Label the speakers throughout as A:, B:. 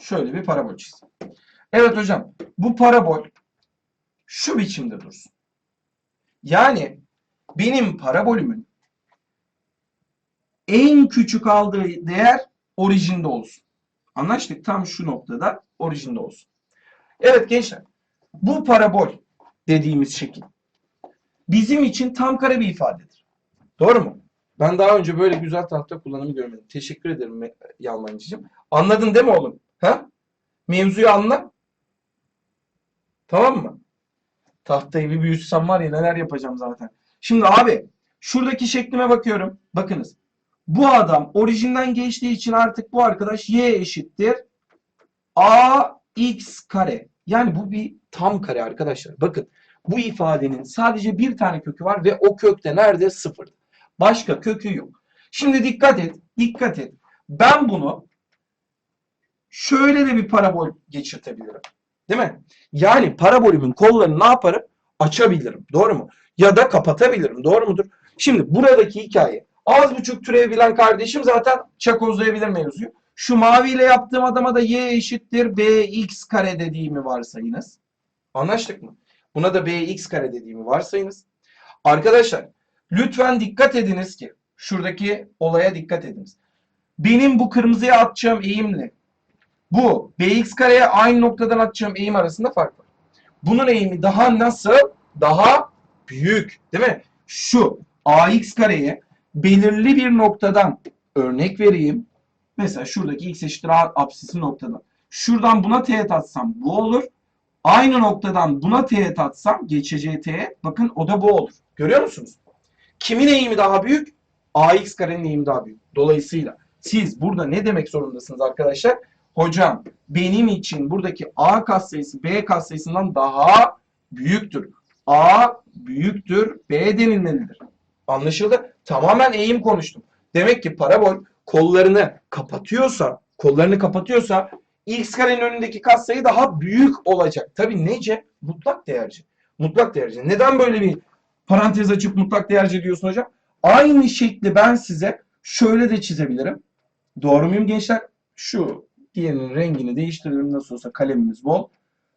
A: Şöyle bir parabol çizeyim. Evet hocam bu parabol şu biçimde dursun. Yani benim parabolümün en küçük aldığı değer orijinde olsun. Anlaştık. Tam şu noktada orijinde olsun. Evet gençler. Bu parabol dediğimiz şekil bizim için tam kare bir ifadedir. Doğru mu? Ben daha önce böyle güzel tahta kullanımı görmedim. Teşekkür ederim Yalmancıcığım. Anladın değil mi oğlum? Ha? Mevzuyu anla. Tamam mı? Tahtayı bir büyütsem var ya neler yapacağım zaten. Şimdi abi şuradaki şeklime bakıyorum. Bakınız. Bu adam orijinden geçtiği için artık bu arkadaş y eşittir ax kare. Yani bu bir tam kare arkadaşlar. Bakın bu ifadenin sadece bir tane kökü var ve o kök de nerede? Sıfır. Başka kökü yok. Şimdi dikkat et. Dikkat et. Ben bunu şöyle de bir parabol geçirtebilirim. Değil mi? Yani parabolümün kollarını ne yaparım? Açabilirim. Doğru mu? Ya da kapatabilirim. Doğru mudur? Şimdi buradaki hikaye az buçuk türev bilen kardeşim zaten çakozlayabilir mevzuyu. Şu maviyle yaptığım adama da y eşittir bx kare dediğimi varsayınız. Anlaştık mı? Buna da bx kare dediğimi varsayınız. Arkadaşlar lütfen dikkat ediniz ki şuradaki olaya dikkat ediniz. Benim bu kırmızıya atacağım eğimle bu bx kareye aynı noktadan atacağım eğim arasında fark var. Bunun eğimi daha nasıl? Daha büyük. Değil mi? Şu ax kareye belirli bir noktadan örnek vereyim. Mesela şuradaki x eşittir a apsisi noktadan. Şuradan buna teğet atsam bu olur. Aynı noktadan buna teğet atsam geçeceği teğet bakın o da bu olur. Görüyor musunuz? Kimin eğimi daha büyük? ax karenin eğimi daha büyük. Dolayısıyla siz burada ne demek zorundasınız arkadaşlar? Hocam benim için buradaki a katsayısı b katsayısından daha büyüktür. a büyüktür b denilmelidir. Anlaşıldı? Tamamen eğim konuştum. Demek ki parabol kollarını kapatıyorsa, kollarını kapatıyorsa x karenin önündeki katsayı daha büyük olacak. Tabii nece? Mutlak değerci. Mutlak değerci. Neden böyle bir parantez açıp mutlak değerci diyorsun hocam? Aynı şekli ben size şöyle de çizebilirim. Doğru muyum gençler? Şu diğerinin rengini değiştirelim. Nasıl olsa kalemimiz bol.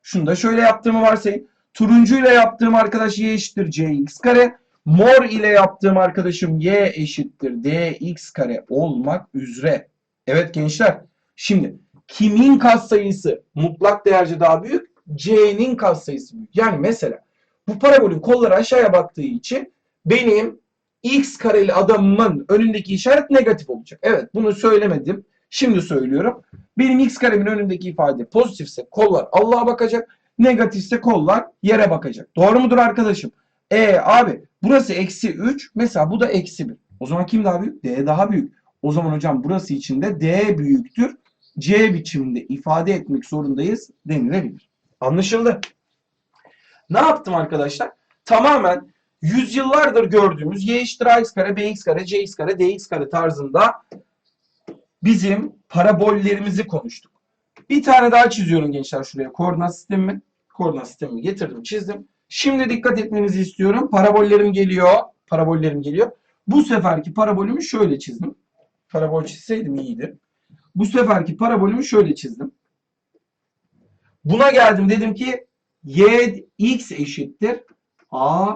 A: Şunu da şöyle yaptığımı varsayın. Turuncuyla yaptığım arkadaş y eşittir cx kare. Mor ile yaptığım arkadaşım y eşittir dx kare olmak üzere. Evet gençler. Şimdi kimin katsayısı mutlak değerce daha büyük? C'nin katsayısı büyük. Yani mesela bu parabolün kolları aşağıya baktığı için benim x kareli adamımın önündeki işaret negatif olacak. Evet bunu söylemedim. Şimdi söylüyorum. Benim x karemin önündeki ifade pozitifse kollar Allah'a bakacak. Negatifse kollar yere bakacak. Doğru mudur arkadaşım? E abi burası eksi 3. Mesela bu da eksi 1. O zaman kim daha büyük? D daha büyük. O zaman hocam burası için de D büyüktür. C biçiminde ifade etmek zorundayız denilebilir. Anlaşıldı. Ne yaptım arkadaşlar? Tamamen yüzyıllardır gördüğümüz y eşittir ax kare, bx kare, cx kare, dx kare tarzında bizim parabollerimizi konuştuk. Bir tane daha çiziyorum gençler şuraya. Koordinat sistemi. Koordinat sistemimi getirdim, çizdim. Şimdi dikkat etmenizi istiyorum. Parabollerim geliyor. Parabollerim geliyor. Bu seferki parabolümü şöyle çizdim. Parabol çizseydim iyiydi. Bu seferki parabolümü şöyle çizdim. Buna geldim dedim ki y x eşittir a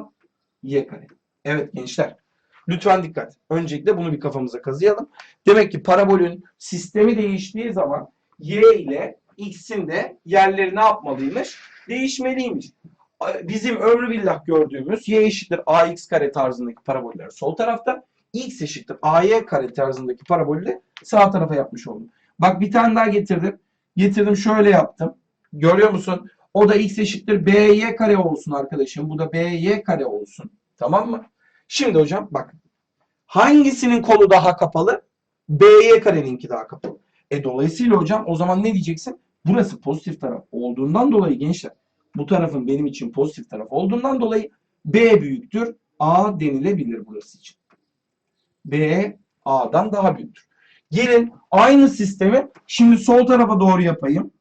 A: y kare. Evet gençler. Lütfen dikkat. Öncelikle bunu bir kafamıza kazıyalım. Demek ki parabolün sistemi değiştiği zaman y ile x'in de yerleri ne yapmalıymış? Değişmeliymiş. Bizim ömrü billah gördüğümüz y eşittir ax kare tarzındaki paraboller sol tarafta. x eşittir ay kare tarzındaki parabolü sağ tarafa yapmış oldum. Bak bir tane daha getirdim. Getirdim şöyle yaptım. Görüyor musun? O da x eşittir by kare olsun arkadaşım. Bu da by kare olsun. Tamam mı? Şimdi hocam bak. Hangisinin kolu daha kapalı? by kareninki daha kapalı. E dolayısıyla hocam o zaman ne diyeceksin? Burası pozitif taraf olduğundan dolayı gençler bu tarafın benim için pozitif taraf olduğundan dolayı B büyüktür. A denilebilir burası için. B A'dan daha büyüktür. Gelin aynı sistemi şimdi sol tarafa doğru yapayım.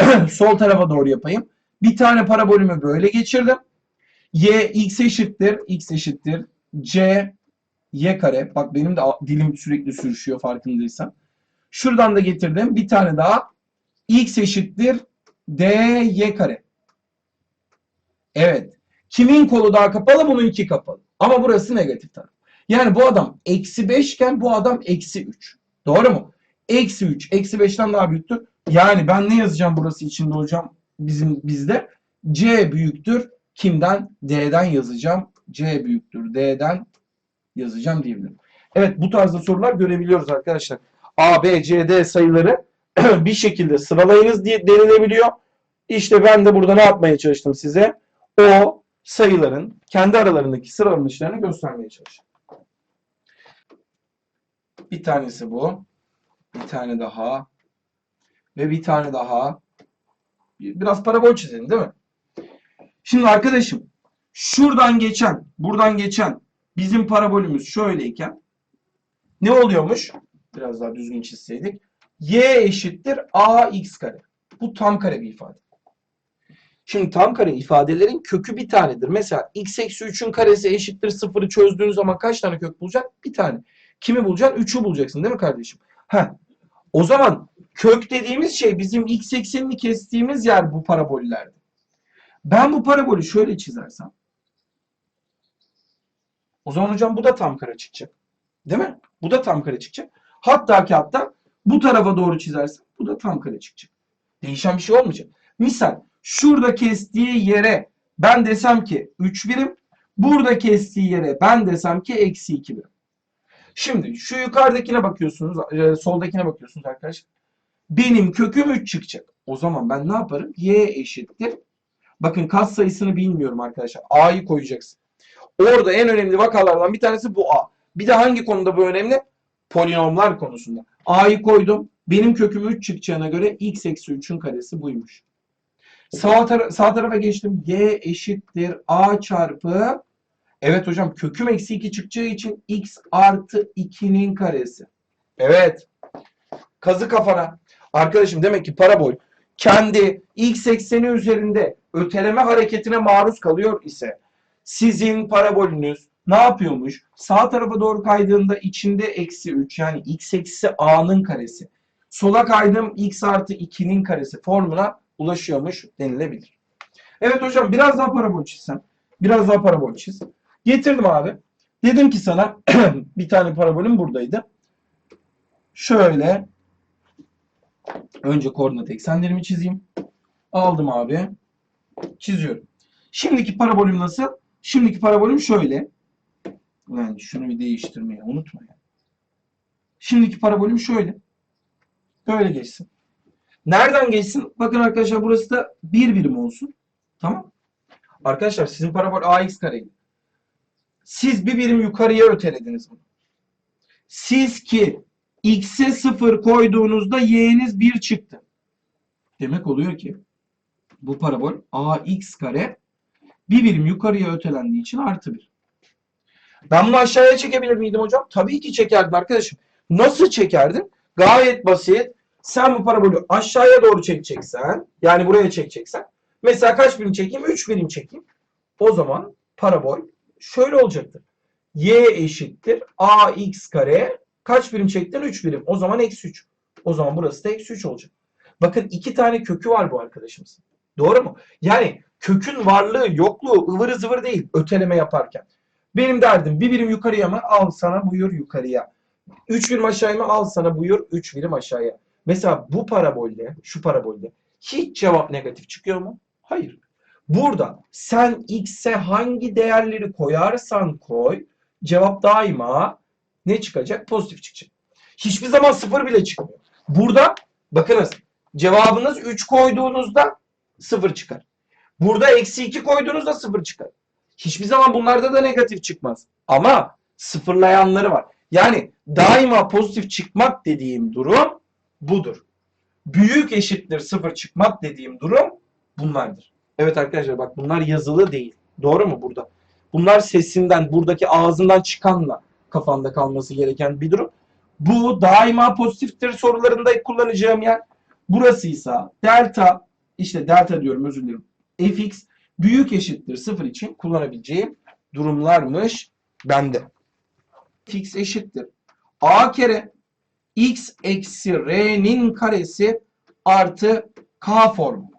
A: sol tarafa doğru yapayım. Bir tane parabolümü böyle geçirdim. Y x eşittir. X eşittir. C y kare. Bak benim de dilim sürekli sürüşüyor farkındaysan. Şuradan da getirdim. Bir tane daha x eşittir dy kare. Evet. Kimin kolu daha kapalı? Bununki kapalı. Ama burası negatif taraf. Yani bu adam eksi 5 iken bu adam eksi 3. Doğru mu? Eksi 3. Eksi 5'ten daha büyüktür. Yani ben ne yazacağım burası içinde hocam? Bizim bizde. C büyüktür. Kimden? D'den yazacağım. C büyüktür. D'den yazacağım diyebilirim. Evet bu tarzda sorular görebiliyoruz arkadaşlar. A, B, C, D sayıları bir şekilde sıralayınız diye denilebiliyor. İşte ben de burada ne yapmaya çalıştım size? O sayıların kendi aralarındaki sıralanışlarını göstermeye çalıştım. Bir tanesi bu. Bir tane daha. Ve bir tane daha. Biraz parabol çizelim değil mi? Şimdi arkadaşım şuradan geçen, buradan geçen bizim parabolümüz şöyleyken ne oluyormuş? Biraz daha düzgün çizseydik. Y eşittir ax kare. Bu tam kare bir ifade. Şimdi tam kare ifadelerin kökü bir tanedir. Mesela x eksi 3'ün karesi eşittir 0'ı çözdüğün zaman kaç tane kök bulacak? Bir tane. Kimi bulacaksın? 3'ü bulacaksın değil mi kardeşim? Heh. O zaman kök dediğimiz şey bizim x eksenini kestiğimiz yer bu parabollerde. Ben bu parabolü şöyle çizersem o zaman hocam bu da tam kare çıkacak. Değil mi? Bu da tam kare çıkacak. Hatta ki hatta bu tarafa doğru çizersem bu da tam kare çıkacak. Değişen bir şey olmayacak. Misal şurada kestiği yere ben desem ki 3 birim. Burada kestiği yere ben desem ki eksi 2 birim. Şimdi şu yukarıdakine bakıyorsunuz. e, Soldakine bakıyorsunuz arkadaşlar. Benim köküm 3 çıkacak. O zaman ben ne yaparım? Y eşittir. Bakın kat sayısını bilmiyorum arkadaşlar. A'yı koyacaksın. Orada en önemli vakalardan bir tanesi bu A. Bir de hangi konuda bu önemli? Polinomlar konusunda. A'yı koydum. Benim köküm 3 çıkacağına göre x eksi 3'ün karesi buymuş. Sağ, tara- sağ tarafa geçtim. Y eşittir A çarpı Evet hocam köküm eksi 2 çıkacağı için x artı 2'nin karesi. Evet. Kazı kafana. Arkadaşım demek ki parabol kendi x ekseni üzerinde öteleme hareketine maruz kalıyor ise sizin parabolünüz ne yapıyormuş? Sağ tarafa doğru kaydığında içinde eksi 3 yani x eksi a'nın karesi. Sola kaydım x artı 2'nin karesi formuna ulaşıyormuş denilebilir. Evet hocam biraz daha parabol çizsem. Biraz daha parabol çiz. Getirdim abi. Dedim ki sana bir tane parabolüm buradaydı. Şöyle önce koordinat eksenlerimi çizeyim. Aldım abi. Çiziyorum. Şimdiki parabolüm nasıl? Şimdiki parabolüm şöyle. Yani şunu bir değiştirmeyi unutma. Şimdiki parabolüm şöyle. Böyle geçsin. Nereden geçsin? Bakın arkadaşlar burası da bir birim olsun. Tamam. Arkadaşlar sizin parabol ax kareydi. Siz bir birim yukarıya ötelediniz bunu. Siz ki x'e 0 koyduğunuzda y'niz 1 çıktı. Demek oluyor ki bu parabol ax kare bir birim yukarıya ötelendiği için artı 1. Ben bunu aşağıya çekebilir miydim hocam? Tabii ki çekerdim arkadaşım. Nasıl çekerdim? Gayet basit. Sen bu parabolü aşağıya doğru çekeceksen, yani buraya çekeceksen, mesela kaç birim çekeyim? 3 birim çekeyim. O zaman parabol şöyle olacaktır. y eşittir ax kare kaç birim çektin? 3 birim. O zaman eksi 3. O zaman burası da eksi 3 olacak. Bakın iki tane kökü var bu arkadaşımızın. Doğru mu? Yani kökün varlığı yokluğu ıvırı zıvır değil öteleme yaparken. Benim derdim bir birim yukarıya mı? Al sana buyur yukarıya. 3 birim aşağıya mı? Al sana buyur 3 birim aşağıya. Mesela bu parabolde, şu parabolde hiç cevap negatif çıkıyor mu? Hayır. Burada sen x'e hangi değerleri koyarsan koy cevap daima ne çıkacak? Pozitif çıkacak. Hiçbir zaman sıfır bile çıkmıyor. Burada bakınız cevabınız 3 koyduğunuzda sıfır çıkar. Burada eksi 2 koyduğunuzda sıfır çıkar. Hiçbir zaman bunlarda da negatif çıkmaz. Ama sıfırlayanları var. Yani daima pozitif çıkmak dediğim durum budur. Büyük eşittir sıfır çıkmak dediğim durum bunlardır. Evet arkadaşlar bak bunlar yazılı değil. Doğru mu burada? Bunlar sesinden, buradaki ağzından çıkanla kafanda kalması gereken bir durum. Bu daima pozitiftir sorularında kullanacağım yer. Burasıysa delta, işte delta diyorum özür dilerim. Fx büyük eşittir sıfır için kullanabileceğim durumlarmış bende. fx eşittir a kere x eksi r'nin karesi artı k formu.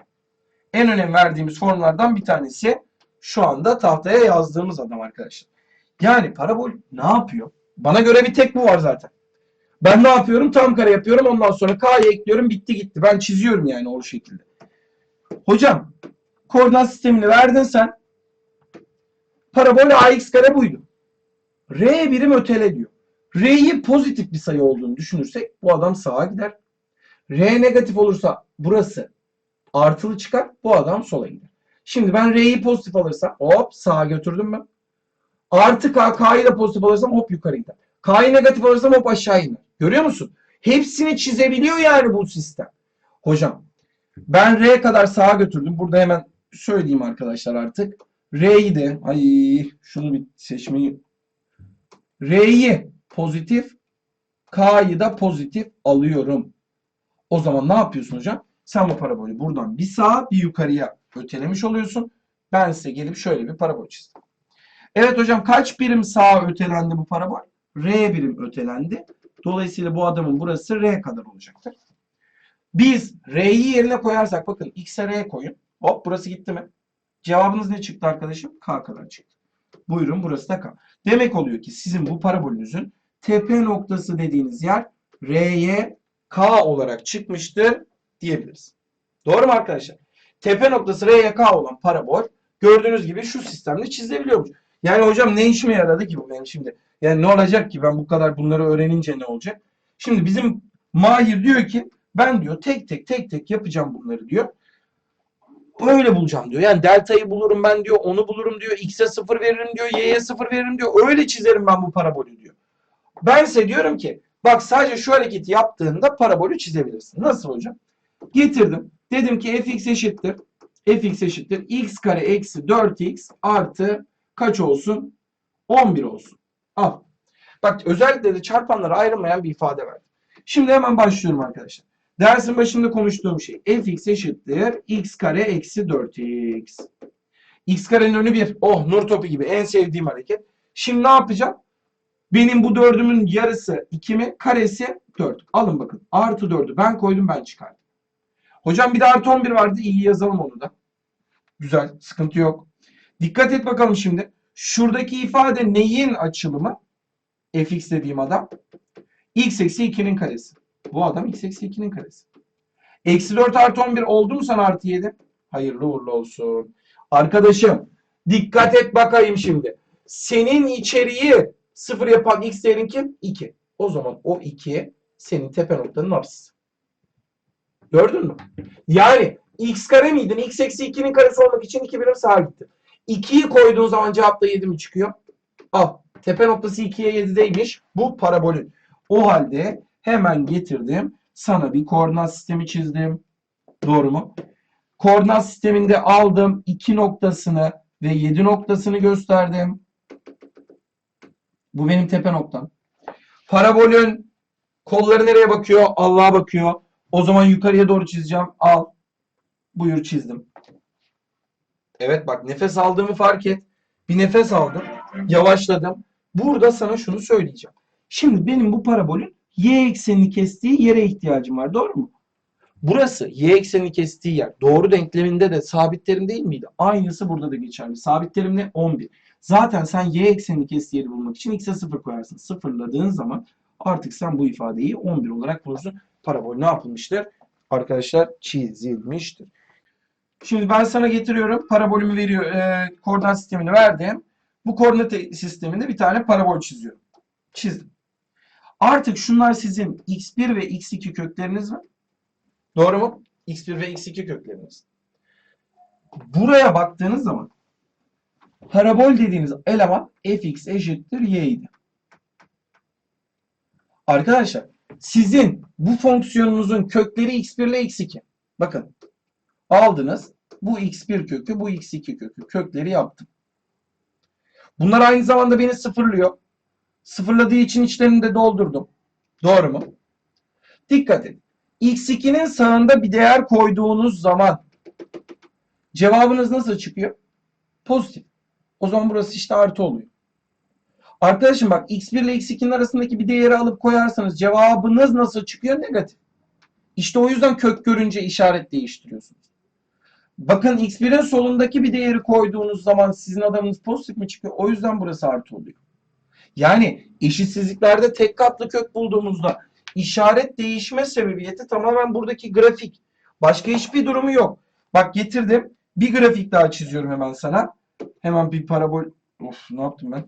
A: En önem verdiğimiz formlardan bir tanesi şu anda tahtaya yazdığımız adam arkadaşlar. Yani parabol ne yapıyor? Bana göre bir tek bu var zaten. Ben ne yapıyorum? Tam kare yapıyorum. Ondan sonra k'yı ekliyorum. Bitti gitti. Ben çiziyorum yani o şekilde. Hocam koordinat sistemini verdin sen. Parabol ax kare buydu. R birim ötele diyor. R'yi pozitif bir sayı olduğunu düşünürsek bu adam sağa gider. R negatif olursa burası artılı çıkar. Bu adam sola gider. Şimdi ben R'yi pozitif alırsam hop sağa götürdüm ben. Artı K, K'yı da pozitif alırsam hop yukarı gider. K'yı negatif alırsam hop aşağı iner. Görüyor musun? Hepsini çizebiliyor yani bu sistem. Hocam ben R kadar sağa götürdüm. Burada hemen söyleyeyim arkadaşlar artık. R'yi de ay şunu bir seçmeyi R'yi pozitif K'yı da pozitif alıyorum. O zaman ne yapıyorsun hocam? Sen bu parabolü buradan bir sağa bir yukarıya ötelemiş oluyorsun. Ben size gelip şöyle bir parabol çizdim. Evet hocam kaç birim sağa ötelendi bu parabol? R birim ötelendi. Dolayısıyla bu adamın burası R kadar olacaktır. Biz R'yi yerine koyarsak bakın X'e R koyun. Hop burası gitti mi? Cevabınız ne çıktı arkadaşım? K kadar çıktı. Buyurun burası da K. Demek oluyor ki sizin bu parabolünüzün tepe noktası dediğiniz yer R'ye K olarak çıkmıştır diyebiliriz. Doğru mu arkadaşlar? Tepe noktası R'ye K olan parabol gördüğünüz gibi şu sistemle çizilebiliyormuş. Yani hocam ne işime yaradı ki bu benim şimdi? Yani ne olacak ki ben bu kadar bunları öğrenince ne olacak? Şimdi bizim Mahir diyor ki ben diyor tek tek tek tek yapacağım bunları diyor. Öyle bulacağım diyor. Yani deltayı bulurum ben diyor. Onu bulurum diyor. X'e 0 veririm diyor. Y'ye 0 veririm diyor. Öyle çizerim ben bu parabolü diyor. Bense diyorum ki bak sadece şu hareketi yaptığında parabolü çizebilirsin. Nasıl hocam? Getirdim. Dedim ki fx eşittir. fx eşittir. x kare eksi 4x artı kaç olsun? 11 olsun. Al. Bak özellikle de çarpanlara ayrılmayan bir ifade verdim. Şimdi hemen başlıyorum arkadaşlar. Dersin başında konuştuğum şey fx eşittir x kare eksi 4x. x karenin önü 1. Oh nur topu gibi en sevdiğim hareket. Şimdi ne yapacağım? Benim bu dördümün yarısı 2 mi? Karesi 4. Alın bakın. Artı 4'ü ben koydum ben çıkardım. Hocam bir de artı 11 vardı. İyi yazalım onu da. Güzel. Sıkıntı yok. Dikkat et bakalım şimdi. Şuradaki ifade neyin açılımı? fx dediğim adam. x eksi 2'nin karesi. Bu adam x eksi 2'nin karesi. Eksi 4 artı 11 oldu mu sana artı 7? Hayırlı uğurlu olsun. Arkadaşım dikkat et bakayım şimdi. Senin içeriği sıfır yapan x değerin kim? 2. O zaman o 2 senin tepe noktanın apsisi. Gördün mü? Yani x kare miydin? x eksi 2'nin karesi olmak için 2 birim sağa gitti. 2'yi koyduğun zaman cevapta 7 mi çıkıyor? Al. Tepe noktası 2'ye 7'deymiş. Bu parabolün. O halde hemen getirdim. Sana bir koordinat sistemi çizdim. Doğru mu? Koordinat sisteminde aldım 2 noktasını ve 7 noktasını gösterdim. Bu benim tepe noktam. Parabolün kolları nereye bakıyor? Allah'a bakıyor. O zaman yukarıya doğru çizeceğim. Al. Buyur çizdim. Evet bak nefes aldığımı fark et. Bir nefes aldım. Yavaşladım. Burada sana şunu söyleyeceğim. Şimdi benim bu parabolün y eksenini kestiği yere ihtiyacım var. Doğru mu? Burası y eksenini kestiği yer. Doğru denkleminde de sabit terim değil miydi? Aynısı burada da geçerli. Sabit ne? 11. Zaten sen y eksenini kestiği yeri bulmak için x'e 0 koyarsın. Sıfırladığın zaman artık sen bu ifadeyi 11 olarak bulursun. Parabol ne yapılmıştır? Arkadaşlar çizilmiştir. Şimdi ben sana getiriyorum. Parabolümü veriyor. E, koordinat sistemini verdim. Bu koordinat sisteminde bir tane parabol çiziyorum. Çizdim. Artık şunlar sizin x1 ve x2 kökleriniz mi? Doğru mu? x1 ve x2 kökleriniz. Buraya baktığınız zaman parabol dediğiniz eleman fx eşittir y idi. Arkadaşlar sizin bu fonksiyonunuzun kökleri x1 ile x2. Bakın aldınız. Bu x1 kökü, bu x2 kökü. Kökleri yaptım. Bunlar aynı zamanda beni sıfırlıyor. Sıfırladığı için içlerini de doldurdum. Doğru mu? Dikkat et. x2'nin sağında bir değer koyduğunuz zaman cevabınız nasıl çıkıyor? Pozitif. O zaman burası işte artı oluyor. Arkadaşım bak x1 ile x2'nin arasındaki bir değeri alıp koyarsanız cevabınız nasıl çıkıyor? Negatif. İşte o yüzden kök görünce işaret değiştiriyorsunuz. Bakın x1'in solundaki bir değeri koyduğunuz zaman sizin adamınız pozitif mi çıkıyor? O yüzden burası artı oluyor. Yani eşitsizliklerde tek katlı kök bulduğumuzda işaret değişme sebebiyeti tamamen buradaki grafik. Başka hiçbir durumu yok. Bak getirdim. Bir grafik daha çiziyorum hemen sana. Hemen bir parabol. Of ne yaptım ben?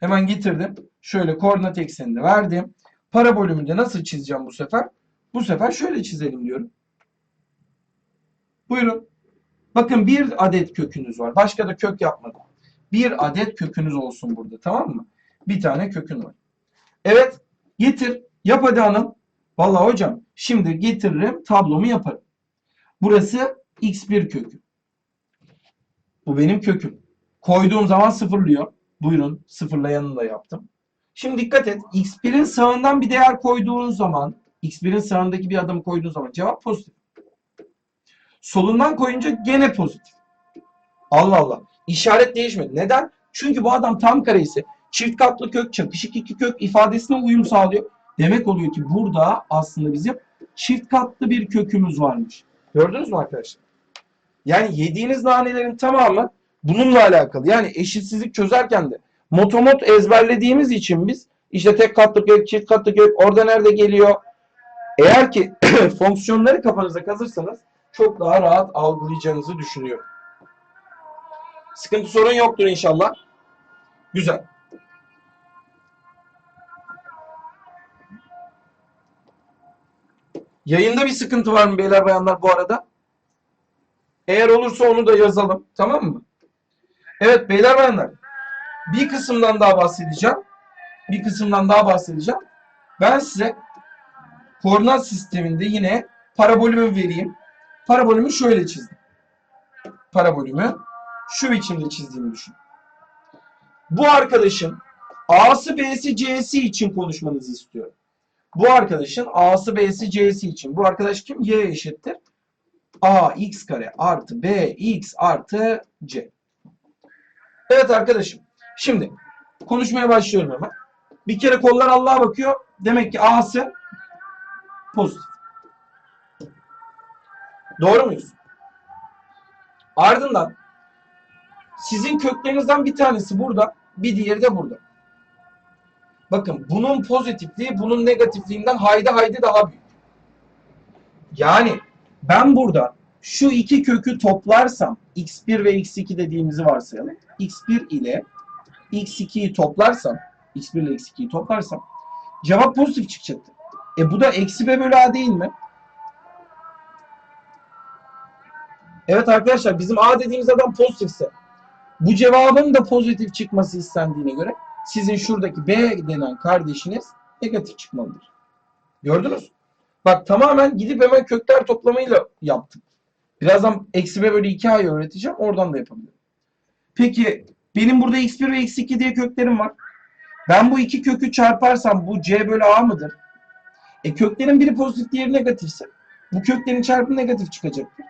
A: Hemen getirdim. Şöyle koordinat eksenini verdim. Parabolümü de nasıl çizeceğim bu sefer? Bu sefer şöyle çizelim diyorum. Buyurun. Bakın bir adet kökünüz var. Başka da kök yapmadım. Bir adet kökünüz olsun burada tamam mı? Bir tane kökün var. Evet getir. Yap hadi hanım. Vallahi hocam şimdi getiririm tablomu yaparım. Burası x1 kökü. Bu benim köküm. Koyduğum zaman sıfırlıyor. Buyurun sıfırlayanını da yaptım. Şimdi dikkat et. x1'in sağından bir değer koyduğun zaman x1'in sağındaki bir adımı koyduğun zaman cevap pozitif. Solundan koyunca gene pozitif. Allah Allah. İşaret değişmedi. Neden? Çünkü bu adam tam kare ise çift katlı kök, çakışık iki kök ifadesine uyum sağlıyor. Demek oluyor ki burada aslında bizim çift katlı bir kökümüz varmış. Gördünüz mü arkadaşlar? Yani yediğiniz nanelerin tamamı bununla alakalı. Yani eşitsizlik çözerken de motomot ezberlediğimiz için biz işte tek katlı kök, çift katlı kök orada nerede geliyor? Eğer ki fonksiyonları kafanıza kazırsanız çok daha rahat algılayacağınızı düşünüyorum. Sıkıntı sorun yoktur inşallah. Güzel. Yayında bir sıkıntı var mı beyler bayanlar bu arada? Eğer olursa onu da yazalım. Tamam mı? Evet beyler bayanlar. Bir kısımdan daha bahsedeceğim. Bir kısımdan daha bahsedeceğim. Ben size koordinat sisteminde yine parabolümü vereyim. Parabolümü şöyle çizdim. Parabolümü şu biçimde çizdiğimi düşün. Bu arkadaşın A'sı B'si C'si için konuşmanızı istiyorum. Bu arkadaşın A'sı B'si C'si için. Bu arkadaş kim? Y eşittir. A x kare artı B x artı C. Evet arkadaşım. Şimdi konuşmaya başlıyorum hemen. Bir kere kollar Allah'a bakıyor. Demek ki A'sı pozitif. Doğru muyuz? Ardından sizin köklerinizden bir tanesi burada, bir diğeri de burada. Bakın bunun pozitifliği bunun negatifliğinden haydi haydi daha büyük. Yani ben burada şu iki kökü toplarsam x1 ve x2 dediğimizi varsayalım. x1 ile x2'yi toplarsam x1 ile x2'yi toplarsam cevap pozitif çıkacaktır. E bu da eksi b bölü a değil mi? Evet arkadaşlar bizim a dediğimiz adam pozitifse bu cevabın da pozitif çıkması istendiğine göre sizin şuradaki b denen kardeşiniz negatif çıkmalıdır. Gördünüz? Bak tamamen gidip hemen kökler toplamayla yaptık. Birazdan eksi b bölü 2a'yı öğreteceğim. Oradan da yapabilirim. Peki benim burada x1 ve x2 diye köklerim var. Ben bu iki kökü çarparsam bu c bölü a mıdır? E köklerin biri pozitif diğeri negatifse bu köklerin çarpımı negatif çıkacaktır.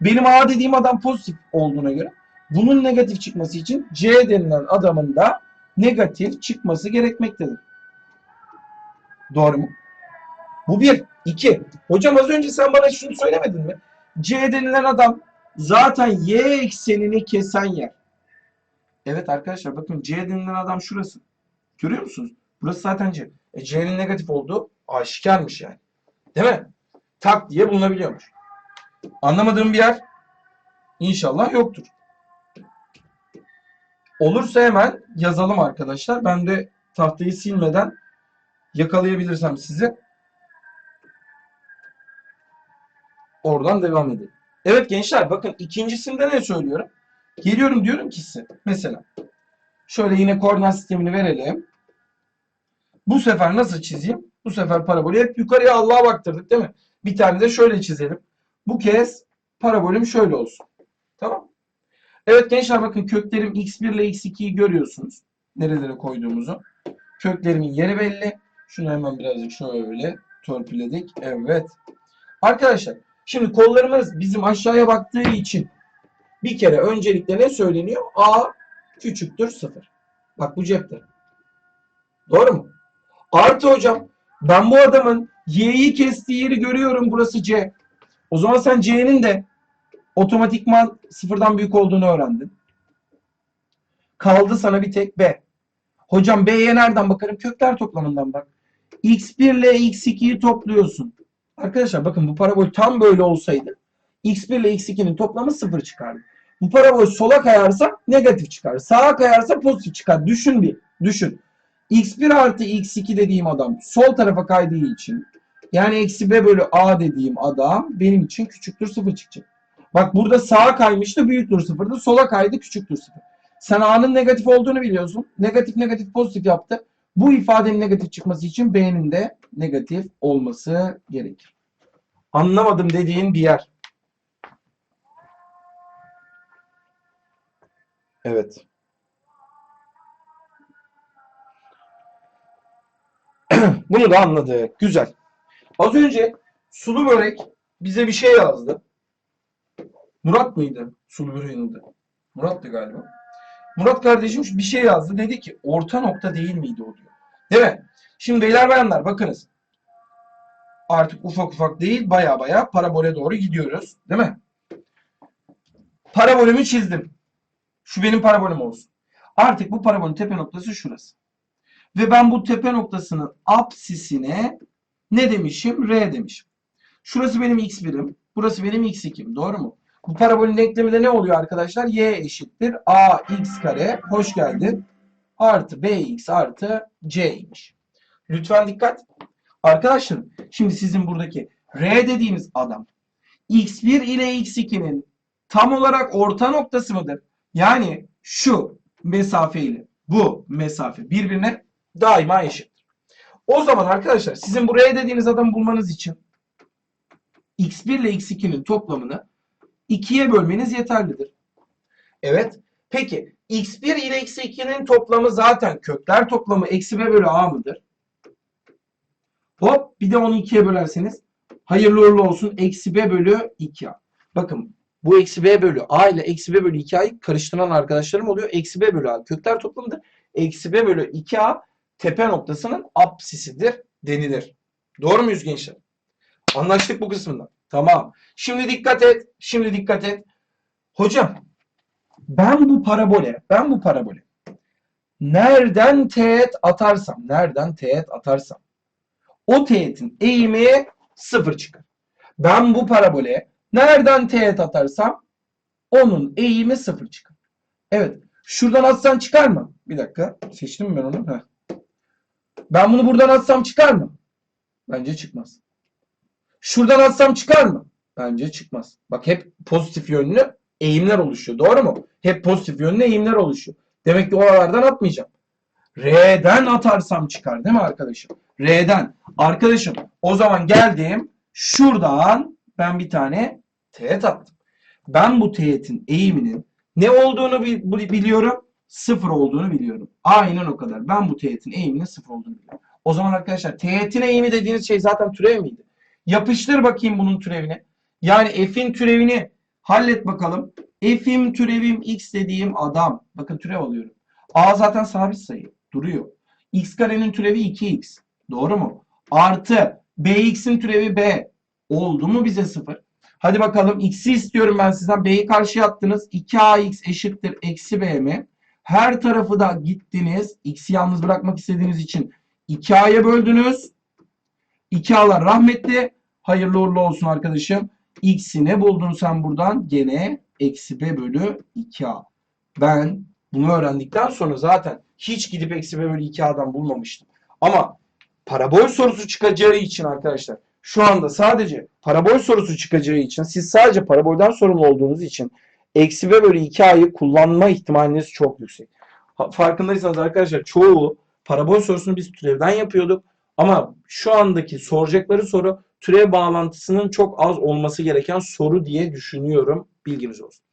A: Benim a dediğim adam pozitif olduğuna göre bunun negatif çıkması için c denilen adamın da negatif çıkması gerekmektedir. Doğru mu? Bu bir. iki. Hocam az önce sen bana şunu söylemedin mi? C denilen adam zaten y eksenini kesen yer. Evet arkadaşlar bakın C denilen adam şurası. Görüyor musunuz? Burası zaten C. E, C'nin negatif olduğu aşikarmış yani. Değil mi? Tak diye bulunabiliyormuş. Anlamadığım bir yer inşallah yoktur. Olursa hemen yazalım arkadaşlar. Ben de tahtayı silmeden yakalayabilirsem sizi oradan devam edelim. Evet gençler bakın ikincisinde ne söylüyorum? Geliyorum diyorum ki size mesela şöyle yine koordinat sistemini verelim. Bu sefer nasıl çizeyim? Bu sefer parabolü hep yukarıya Allah'a baktırdık değil mi? Bir tane de şöyle çizelim. Bu kez parabolüm şöyle olsun. Tamam. Evet gençler bakın köklerim x1 ile x2'yi görüyorsunuz. Nerelere koyduğumuzu. Köklerimin yeri belli. Şunu hemen birazcık şöyle törpüledik. Evet. Arkadaşlar şimdi kollarımız bizim aşağıya baktığı için bir kere öncelikle ne söyleniyor? A küçüktür 0. Bak bu cepte. Doğru mu? Artı hocam ben bu adamın Y'yi kestiği yeri görüyorum. Burası C. O zaman sen C'nin de otomatikman sıfırdan büyük olduğunu öğrendin. Kaldı sana bir tek B. Hocam B'ye nereden bakarım? Kökler toplamından bak. X1 ile X2'yi topluyorsun. Arkadaşlar bakın bu parabol tam böyle olsaydı X1 ile X2'nin toplamı 0 çıkardı. Bu parabol sola kayarsa negatif çıkar. Sağa kayarsa pozitif çıkar. Düşün bir. Düşün. X1 artı X2 dediğim adam sol tarafa kaydığı için yani eksi B bölü A dediğim adam benim için küçüktür 0 çıkacak. Bak burada sağa kaymıştı büyüktür 0'dı. Sola kaydı küçüktür 0. Sen A'nın negatif olduğunu biliyorsun. Negatif negatif pozitif yaptı. Bu ifadenin negatif çıkması için B'nin de negatif olması gerekir. Anlamadım dediğin bir yer. Evet. Bunu da anladık. Güzel. Az önce sulu börek bize bir şey yazdı. Murat mıydı? Sulu böreğin adı. Murat'tı galiba. Murat kardeşim bir şey yazdı. Dedi ki orta nokta değil miydi o diyor. Değil mi? Şimdi beyler bayanlar bakınız. Artık ufak ufak değil baya baya parabole doğru gidiyoruz. Değil mi? Parabolümü çizdim. Şu benim parabolüm olsun. Artık bu parabolün tepe noktası şurası. Ve ben bu tepe noktasının apsisine ne demişim? R demişim. Şurası benim x birim. Burası benim x ikim. Doğru mu? Bu parabolün denkleminde ne oluyor arkadaşlar? Y eşittir. ax kare. Hoş geldin. Artı bx artı c'ymiş. Lütfen dikkat. Arkadaşlarım şimdi sizin buradaki R dediğiniz adam x1 ile x2'nin tam olarak orta noktası mıdır? Yani şu mesafe ile bu mesafe birbirine daima eşittir. O zaman arkadaşlar sizin buraya dediğiniz adamı bulmanız için x1 ile x2'nin toplamını 2'ye bölmeniz yeterlidir. Evet. Peki x1 ile x2'nin toplamı zaten kökler toplamı eksi b bölü a mıdır? Hop bir de onu 2'ye bölerseniz hayırlı uğurlu olsun eksi b bölü 2a. Bakın bu eksi b bölü a ile eksi b bölü 2a'yı karıştıran arkadaşlarım oluyor. Eksi b bölü a kökler toplamıdır. Eksi b bölü 2a tepe noktasının apsisidir denilir. Doğru muyuz gençler? Anlaştık bu kısmında. Tamam. Şimdi dikkat et. Şimdi dikkat et. Hocam ben bu parabole, ben bu parabole nereden teğet atarsam, nereden teğet atarsam o teğetin eğimi sıfır çıkar. Ben bu parabole nereden teğet atarsam onun eğimi sıfır çıkar. Evet. Şuradan atsan çıkar mı? Bir dakika. Seçtim mi ben onu? Heh. Ben bunu buradan atsam çıkar mı? Bence çıkmaz. Şuradan atsam çıkar mı? Bence çıkmaz. Bak hep pozitif yönlü eğimler oluşuyor. Doğru mu? Hep pozitif yönlü eğimler oluşuyor. Demek ki oralardan atmayacağım. R'den atarsam çıkar değil mi arkadaşım? R'den. Arkadaşım o zaman geldim. Şuradan ben bir tane teğet attım. Ben bu teğetin eğiminin ne olduğunu biliyorum. Sıfır olduğunu biliyorum. Aynen o kadar. Ben bu teğetin eğiminin sıfır olduğunu biliyorum. O zaman arkadaşlar teğetin eğimi dediğiniz şey zaten türev miydi? Yapıştır bakayım bunun türevini. Yani f'in türevini hallet bakalım. F'im türevim x dediğim adam. Bakın türev alıyorum. A zaten sabit sayı. Duruyor. x karenin türevi 2x. Doğru mu? Artı bx'in türevi b. Oldu mu bize 0? Hadi bakalım x'i istiyorum ben sizden. b'yi karşıya attınız. 2ax eşittir eksi b mi? Her tarafı da gittiniz. x'i yalnız bırakmak istediğiniz için 2a'ya böldünüz. 2a'lar rahmetli. Hayırlı uğurlu olsun arkadaşım. X'i ne buldun sen buradan? Gene eksi b bölü 2a. Ben bunu öğrendikten sonra zaten hiç gidip eksi b bölü 2a'dan bulmamıştım. Ama parabol sorusu çıkacağı için arkadaşlar şu anda sadece parabol sorusu çıkacağı için siz sadece parabolden sorumlu olduğunuz için eksi b bölü 2a'yı kullanma ihtimaliniz çok yüksek. Farkındaysanız arkadaşlar çoğu parabol sorusunu biz türevden yapıyorduk. Ama şu andaki soracakları soru türev bağlantısının çok az olması gereken soru diye düşünüyorum. Bilginiz olsun.